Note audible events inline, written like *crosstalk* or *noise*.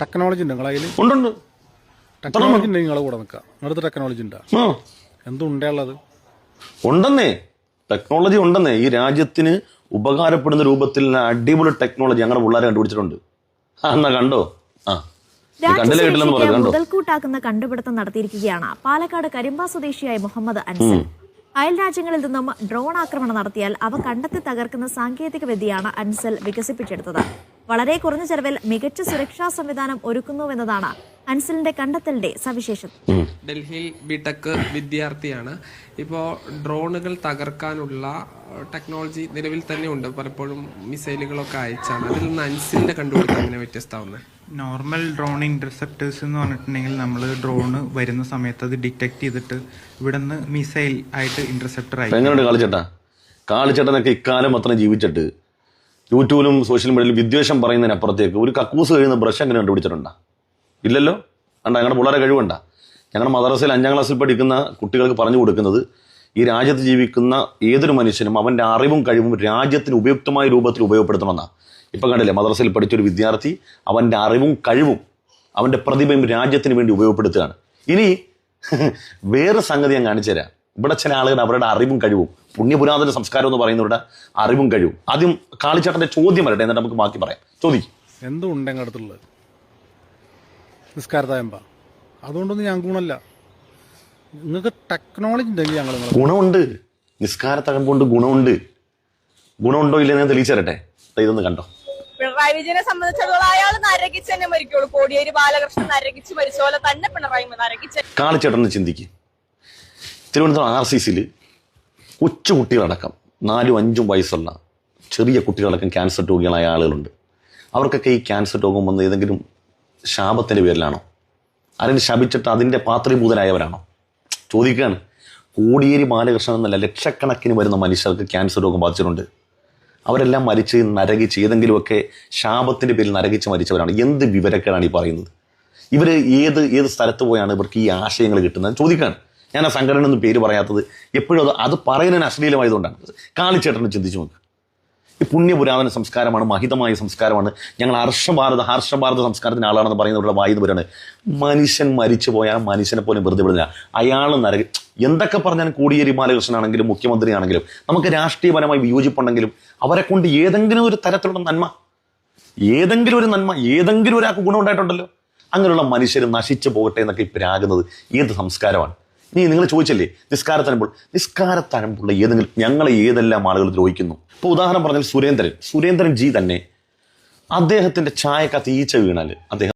Technology ഉണ്ട് നിങ്ങളതിൽ ഉണ്ടുണ്ട്. Technology ഉണ്ട് നിങ്ങളെ കൂടെ നിൽക്കാം നിങ്ങളുടെ ടെക്നോളജി ഉണ്ടാ? എന്തുണ്ടുള്ളത് ഉണ്ടെന്നേ. ടെക്നോളജി ഉണ്ടെന്നേ. ഈ രാജ്യത്തിന് ഉപകാരപ്പെടുന്ന രൂപത്തിൽ അടിപൊളി ടെക്നോളജി ഞങ്ങളുടെ പിള്ളേരെ കണ്ടുപിടിച്ചിട്ടുണ്ട്. ആ എന്നാ ആ. കണ്ടോ? മുതൽക്കൂട്ടാക്കുന്ന കണ്ടുപിടുത്തം നടത്തിയിരിക്കുകയാണ്. പാലക്കാട് കരിമ്പ സ്വദേശിയായ മുഹമ്മദ് അൻസൽ അയൽ രാജ്യങ്ങളിൽ നിന്നും ഡ്രോൺ ആക്രമണം നടത്തിയാൽ അവ കണ്ടെത്തി തകർക്കുന്ന സാങ്കേതിക വിദ്യയാണ് അൻസൽ വികസിപ്പിച്ചെടുത്തത്. വളരെ കുറഞ്ഞ ചെലവിൽ മികച്ച സുരക്ഷാ സംവിധാനം ഒരുക്കുന്നുവെന്നതാണ് അൻസലിന്റെ കണ്ടെത്തലിന്റെ സവിശേഷത. ഉം. ഡൽഹിയിൽ ബിടെക് വിദ്യാർത്ഥിയാണ്. ഇപ്പോൾ ഡ്രോണുകൾ തകർക്കാനുള്ള ടെക്നോളജി നിലവിൽ തന്നെ ഉണ്ട് പലപ്പോഴും മിസൈലുകളൊക്കെ അയച്ചാണ്. അതിൽ നിന്ന് അൻസിലിന്റെ കണ്ടുപിടുത്തം അങ്ങനെ വ്യത്യസ്തമാവുന്നത് നോർമൽ ഡ്രോൺ ഇന്റർസെപ്റ്റേഴ്സ് എന്ന് പറഞ്ഞിട്ടുണ്ടെങ്കിൽ നമ്മൾ ഡ്രോണ് വരുന്ന സമയത്ത് അത് ഡിറ്റക്ട് ചെയ്തിട്ട് ഇവിടെ നിന്ന് മിസൈൽ ആയിട്ട് ഇന്റർസെപ്റ്റർ ആയി കാളിച്ചേട്ടാ? കാളിച്ചേട്ടനൊക്കെ ഇക്കാലം അത്ര ജീവിച്ചിട്ട് യൂട്യൂബിലും സോഷ്യൽ മീഡിയയിലും വിദ്വേഷം പറയുന്നതിനപ്പുറത്തേക്ക് ഒരു കക്കൂസ് കഴിയുന്ന ബ്രഷ് എങ്ങനെ കണ്ടുപിടിച്ചിട്ടുണ്ടോ? ഇല്ലല്ലോ? കണ്ട ഞങ്ങളുടെ പിള്ളേരെ കഴിവുണ്ട. ഞങ്ങളുടെ മദ്രസയിൽ അഞ്ചാം ക്ലാസ്സിൽ പഠിക്കുന്ന കുട്ടികൾക്ക് പറഞ്ഞു കൊടുക്കുന്നത് ഈ രാജ്യത്ത് ജീവിക്കുന്ന ഏതൊരു മനുഷ്യനും അവന്റെ അറിവും കഴിവും രാജ്യത്തിന് ഉപയുക്തമായ രൂപത്തിൽ ഉപയോഗപ്പെടുത്തണമെന്നാണ് ഇപ്പം കണ്ടില്ലേ മദ്രസയിൽ പഠിച്ചൊരു വിദ്യാർത്ഥി അവന്റെ അറിവും കഴിവും അവന്റെ പ്രതിഭയും രാജ്യത്തിന് വേണ്ടി ഉപയോഗപ്പെടുത്തുകയാണ്. ഇനി *laughs* വേറെ സംഗതി ഞാൻ കാണിച്ചു തരാം ഇവിടെ ചില ആളുകൾ അവരുടെ അറിവും കഴിവും പുണ്യപുരാതന സംസ്കാരം എന്ന് പറയുന്നവരുടെ അറിവും കഴിവും. ആദ്യം കാളിച്ചേട്ടന്റെ ചോദ്യം വരട്ടെ എന്നിട്ട് നമുക്ക് ബാക്കി പറയാം. ചോദിക്കും. എന്തും ഉണ്ട് ഞങ്ങളുടെ അടുത്തുള്ളത്? നിസ്കാരത്തായമ്പ അതുകൊണ്ടൊന്നും ഞാൻ ഗുണമല്ല. നിങ്ങൾക്ക് ടെക്നോളജി ഉണ്ടെങ്കിൽ ഞങ്ങൾ ഗുണമുണ്ട്. നിസ്കാര തഴമ്പുണ്ട് ഗുണമുണ്ട്. ഗുണമുണ്ടോ ഇല്ലെന്ന് ഞാൻ തെളിയിച്ചു തരട്ടെ ഇതൊന്ന് കണ്ടോ. പിണറായി വിജയനെ സംബന്ധിച്ചിടത്തോളം അയാൾ നരകിച്ച് തന്നെ മരിക്കുള്ളൂ. കോടിയേരി ബാലകൃഷ്ണൻ നരകിച്ച് മരിച്ച പോലെ തന്നെ പിണറായി നരകിച്ച് കാളിച്ചേട്ടനെ ചിന്തിക്ക്. തിരുവനന്തപുരം ആർ സി സിയിൽ കൊച്ചു കുട്ടികളടക്കം നാലും അഞ്ചും വയസ്സുള്ള ചെറിയ കുട്ടികളടക്കം ക്യാൻസർ രോഗികളായ ആളുകളുണ്ട്. അവർക്കൊക്കെ ഈ ക്യാൻസർ രോഗം വന്ന ഏതെങ്കിലും ശാപത്തിന്റെ പേരിലാണോ? ആരെങ്കിലും ശപിച്ചിട്ട് അതിന്റെ പാത്രീഭൂതരായവരാണോ? ചോദിക്കുകയാണ്. കോടിയേരി ബാലകൃഷ്ണൻ എന്നല്ല ലക്ഷക്കണക്കിന് വരുന്ന മനുഷ്യർക്ക് ക്യാൻസർ രോഗം ബാധിച്ചിട്ടുണ്ട്. അവരെല്ലാം മരിച്ച് നരകിച്ച് ഏതെങ്കിലുമൊക്കെ ശാപത്തിന്റെ പേരിൽ നരകിച്ച് മരിച്ചവരാണ്. എന്ത് വിവരക്കേടാണ് ഈ പറയുന്നത്? ഇവർ ഏത് ഏത് സ്ഥലത്ത് പോയാണ് ഇവർക്ക് ഈ ആശയങ്ങൾ കിട്ടുന്നത്? ചോദിക്കാണ് ഞാൻ ആ സംഘടനയൊന്നും പേര് പറയാത്തത് എപ്പോഴും അത് അത് പറയുന്നതിന് അശ്ലീലമായതുകൊണ്ടാണ്. കാളിച്ചേട്ടനെ ചിന്തിച്ചു നോക്ക്. ഈ പുണ്യപുരാതന സംസ്കാരമാണ് മഹിതമായ സംസ്കാരമാണ്. ഞങ്ങൾ ഹർഷഭാരത ഹർഷഭാരത സംസ്കാരത്തിന് ആളാണെന്ന് പറയുന്നവരുടെ വായുന്ന പുരാണ് മനുഷ്യൻ മരിച്ചു പോയാൽ മനുഷ്യനെ പോലും വെറുതെ വിടില്ല അയാൾ നരക എന്തൊക്കെ പറഞ്ഞാലും കോടിയേരി ബാലകൃഷ്ണനാണെങ്കിലും മുഖ്യമന്ത്രിയാണെങ്കിലും നമുക്ക് രാഷ്ട്രീയപരമായി വിയോജിപ്പുണ്ടെങ്കിലും അവരെ കൊണ്ട് ഏതെങ്കിലും ഒരു തരത്തിലുള്ള നന്മ ഏതെങ്കിലും ഒരു നന്മ ഏതെങ്കിലും ഒരാൾക്ക് ഗുണമുണ്ടായിട്ടുണ്ടല്ലോ. അങ്ങനെയുള്ള മനുഷ്യർ നശിച്ചു പോകട്ടെ എന്നൊക്കെ ഇപ്പോഴാകുന്നത് ഏത് സംസ്കാരമാണ്? നീ നിങ്ങൾ ചോദിച്ചല്ലേ? നിസ്കാരത്തരമ്പോൾ നിസ്കാരത്തനമ്പുള്ള ഏതെങ്കിലും ഞങ്ങളെ ഏതെല്ലാം ആളുകൾ ദ്രോഹിക്കുന്നു? ഇപ്പോൾ ഉദാഹരണം പറഞ്ഞാൽ സുരേന്ദ്രൻ. സുരേന്ദ്രൻ ജി തന്നെ അദ്ദേഹത്തിന്റെ ചായക്കകത്ത് ഈച്ച വീണാൽ അദ്ദേഹം